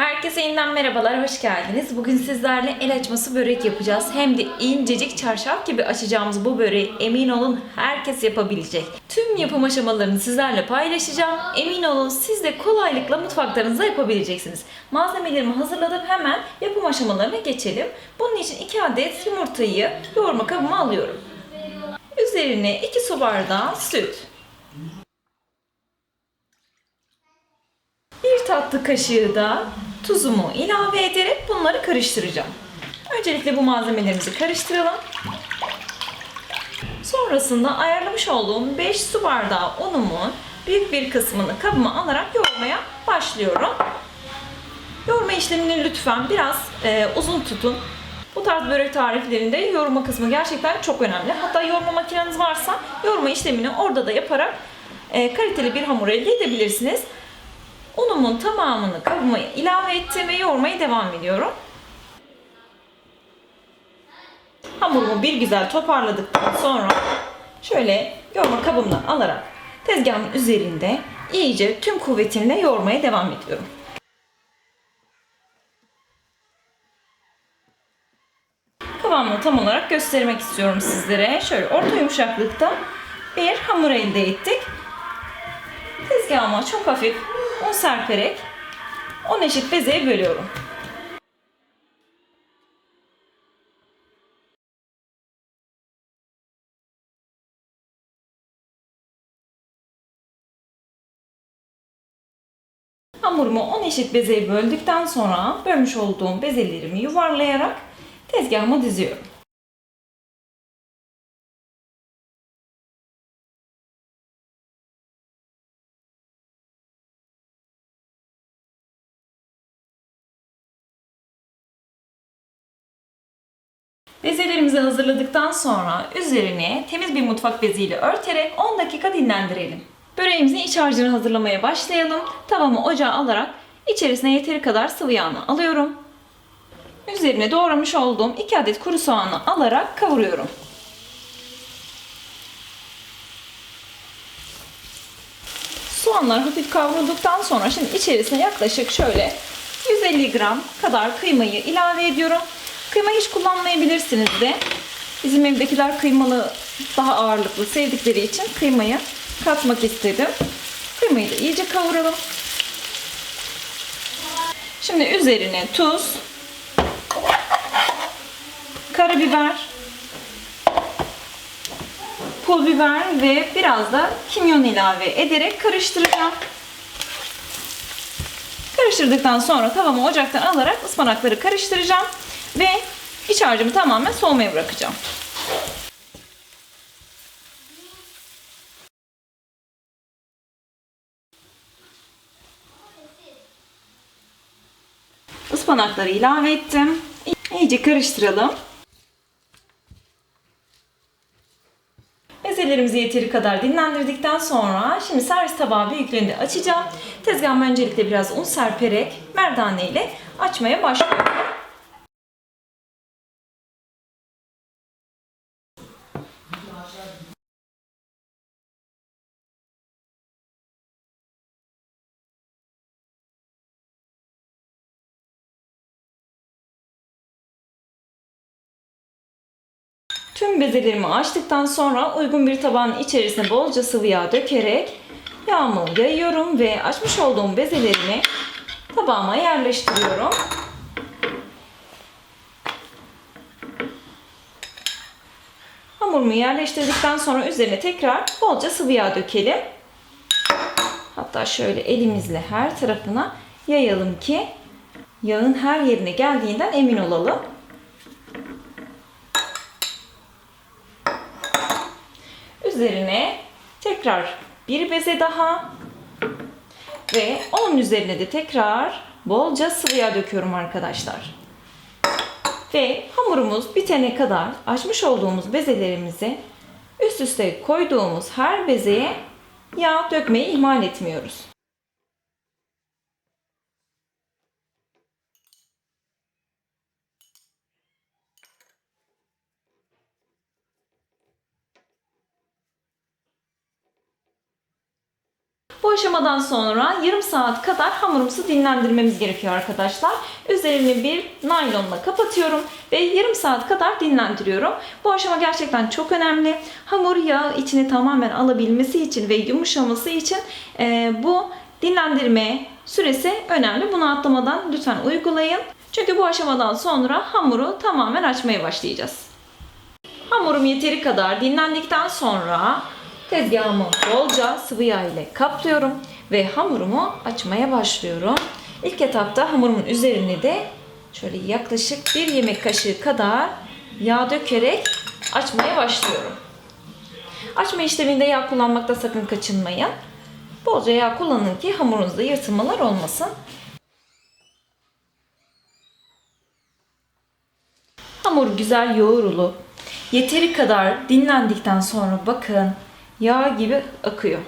Herkese yeniden merhabalar, hoş geldiniz. Bugün sizlerle el açması börek yapacağız. Hem de incecik çarşaf gibi açacağımız bu böreği emin olun herkes yapabilecek. Tüm yapım aşamalarını sizlerle paylaşacağım. Emin olun siz de kolaylıkla mutfaklarınızda yapabileceksiniz. Malzemelerimi hazırladım. Hemen yapım aşamalarına geçelim. Bunun için 2 adet yumurtayı yoğurma kabıma alıyorum. Üzerine 2 su bardağı süt. Bir tatlı kaşığı da tuzumu ilave ederek bunları karıştıracağım. Öncelikle bu malzemelerimizi karıştıralım. Sonrasında ayarlamış olduğum 5 su bardağı unumun büyük bir kısmını kabıma alarak yoğurmaya başlıyorum. Yoğurma işlemini lütfen biraz e, uzun tutun. Bu tarz börek tariflerinde yoğurma kısmı gerçekten çok önemli. Hatta yoğurma makineniz varsa yoğurma işlemini orada da yaparak e, kaliteli bir hamur elde edebilirsiniz. Unumun tamamını kabıma ilave ettim ve yoğurmaya devam ediyorum. Hamurumu bir güzel toparladıktan sonra şöyle yoğurma kabımdan alarak tezgahın üzerinde iyice tüm kuvvetimle yoğurmaya devam ediyorum. Kıvamını tam olarak göstermek istiyorum sizlere. Şöyle orta yumuşaklıkta bir hamur elde ettik. Tezgahıma çok hafif un serperek 10 eşit bezeye bölüyorum. Hamurumu 10 eşit bezeye böldükten sonra bölmüş olduğum bezelerimi yuvarlayarak tezgahıma diziyorum. Bezelerimizi hazırladıktan sonra üzerine temiz bir mutfak beziyle örterek 10 dakika dinlendirelim. Böreğimizin iç harcını hazırlamaya başlayalım. Tavamı ocağa alarak içerisine yeteri kadar sıvı yağını alıyorum. Üzerine doğramış olduğum 2 adet kuru soğanı alarak kavuruyorum. Soğanlar hafif kavrulduktan sonra şimdi içerisine yaklaşık şöyle 150 gram kadar kıymayı ilave ediyorum. Kıyma hiç kullanmayabilirsiniz de. Bizim evdekiler kıymalı daha ağırlıklı sevdikleri için kıymayı katmak istedim. Kıymayı da iyice kavuralım. Şimdi üzerine tuz, karabiber, pul biber ve biraz da kimyon ilave ederek karıştıracağım. Karıştırdıktan sonra tavamı ocaktan alarak ıspanakları karıştıracağım ve iç harcımı tamamen soğumaya bırakacağım. Ispanakları ilave ettim. İyice karıştıralım. Bezelerimizi yeteri kadar dinlendirdikten sonra şimdi servis tabağı büyüklüğünde açacağım. Tezgahıma öncelikle biraz un serperek merdane ile açmaya başlıyorum. Tüm bezelerimi açtıktan sonra uygun bir tabağın içerisine bolca sıvı yağ dökerek yağımı yayıyorum ve açmış olduğum bezelerimi tabağıma yerleştiriyorum. Hamurumu yerleştirdikten sonra üzerine tekrar bolca sıvı yağ dökelim. Hatta şöyle elimizle her tarafına yayalım ki yağın her yerine geldiğinden emin olalım. Üzerine tekrar bir beze daha ve onun üzerine de tekrar bolca sıvı yağ döküyorum arkadaşlar. Ve hamurumuz bitene kadar açmış olduğumuz bezelerimizi üst üste koyduğumuz her bezeye yağ dökmeyi ihmal etmiyoruz. Bu aşamadan sonra yarım saat kadar hamurumuzu dinlendirmemiz gerekiyor arkadaşlar. Üzerini bir naylonla kapatıyorum ve yarım saat kadar dinlendiriyorum. Bu aşama gerçekten çok önemli. Hamur yağı içini tamamen alabilmesi için ve yumuşaması için e, bu dinlendirme süresi önemli. Bunu atlamadan lütfen uygulayın. Çünkü bu aşamadan sonra hamuru tamamen açmaya başlayacağız. Hamurum yeteri kadar dinlendikten sonra tezgahımı bolca sıvı yağ ile kaplıyorum ve hamurumu açmaya başlıyorum. İlk etapta hamurumun üzerine de şöyle yaklaşık bir yemek kaşığı kadar yağ dökerek açmaya başlıyorum. Açma işleminde yağ kullanmakta sakın kaçınmayın. Bolca yağ kullanın ki hamurunuzda yırtılmalar olmasın. Hamur güzel yoğrulup yeteri kadar dinlendikten sonra bakın yağ gibi akıyor.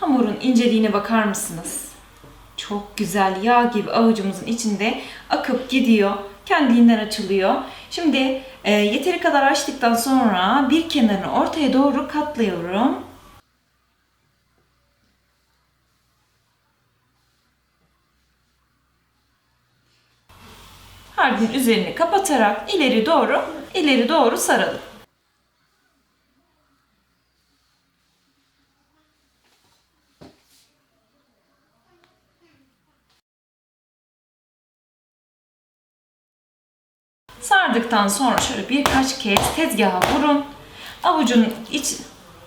Hamurun inceliğine bakar mısınız? Çok güzel yağ gibi avucumuzun içinde akıp gidiyor. Kendiliğinden açılıyor. Şimdi e, yeteri kadar açtıktan sonra bir kenarını ortaya doğru katlıyorum. Harcın üzerini kapatarak ileri doğru ileri doğru saralım. Sardıktan sonra şöyle birkaç kez tezgaha vurun. Avucun iç,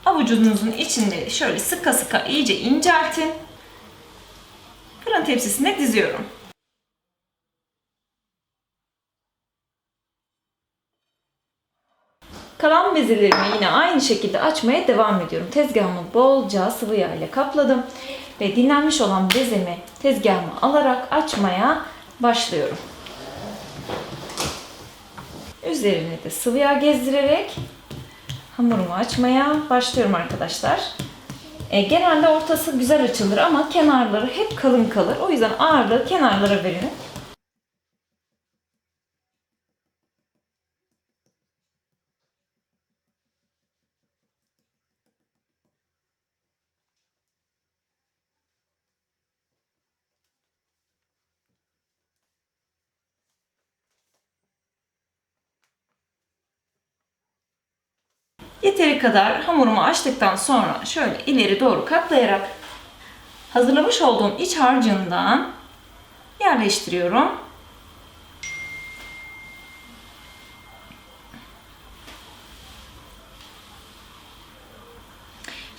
avucunuzun içinde şöyle sıka sıka iyice inceltin. Fırın tepsisine diziyorum. Kalan bezelerimi yine aynı şekilde açmaya devam ediyorum. Tezgahımı bolca sıvı yağ ile kapladım ve dinlenmiş olan bezemi tezgahıma alarak açmaya başlıyorum. Üzerine de sıvı yağ gezdirerek hamurumu açmaya başlıyorum arkadaşlar. E, genelde ortası güzel açılır ama kenarları hep kalın kalır. O yüzden ağırlığı kenarlara verin. Yeteri kadar hamurumu açtıktan sonra şöyle ileri doğru katlayarak hazırlamış olduğum iç harcından yerleştiriyorum.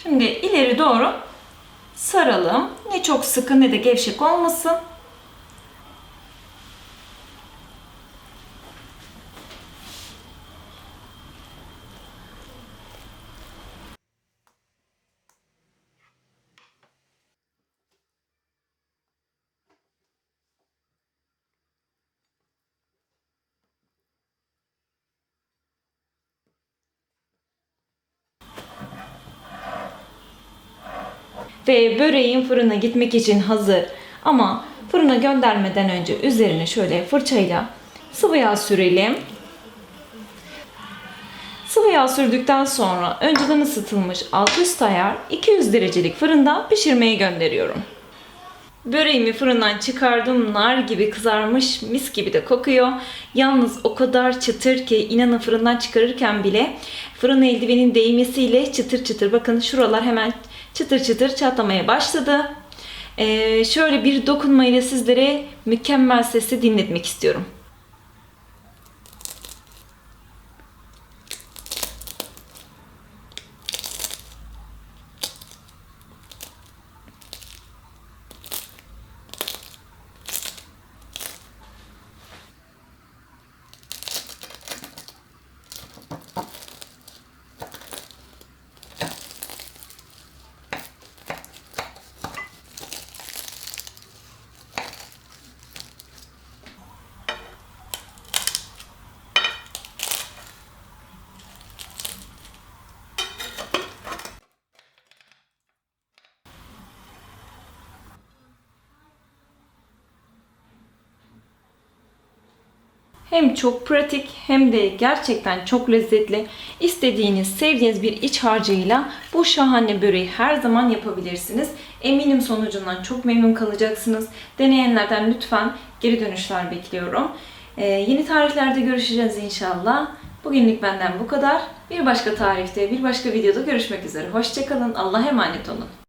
Şimdi ileri doğru saralım. Ne çok sıkı ne de gevşek olmasın. Ve böreğin fırına gitmek için hazır. Ama fırına göndermeden önce üzerine şöyle fırçayla sıvı yağ sürelim. Sıvı yağ sürdükten sonra önceden ısıtılmış alt üst ayar 200 derecelik fırında pişirmeye gönderiyorum. Böreğimi fırından çıkardım. Nar gibi kızarmış, mis gibi de kokuyor. Yalnız o kadar çıtır ki inanın fırından çıkarırken bile fırın eldivenin değmesiyle çıtır çıtır. Bakın şuralar hemen çıtır çıtır çatlamaya başladı. Ee, şöyle bir dokunmayla sizlere mükemmel sesi dinletmek istiyorum. Hem çok pratik hem de gerçekten çok lezzetli. İstediğiniz, sevdiğiniz bir iç harcıyla bu şahane böreği her zaman yapabilirsiniz. Eminim sonucundan çok memnun kalacaksınız. Deneyenlerden lütfen geri dönüşler bekliyorum. Ee, yeni tariflerde görüşeceğiz inşallah. Bugünlük benden bu kadar. Bir başka tarifte, bir başka videoda görüşmek üzere. Hoşçakalın. Allah'a emanet olun.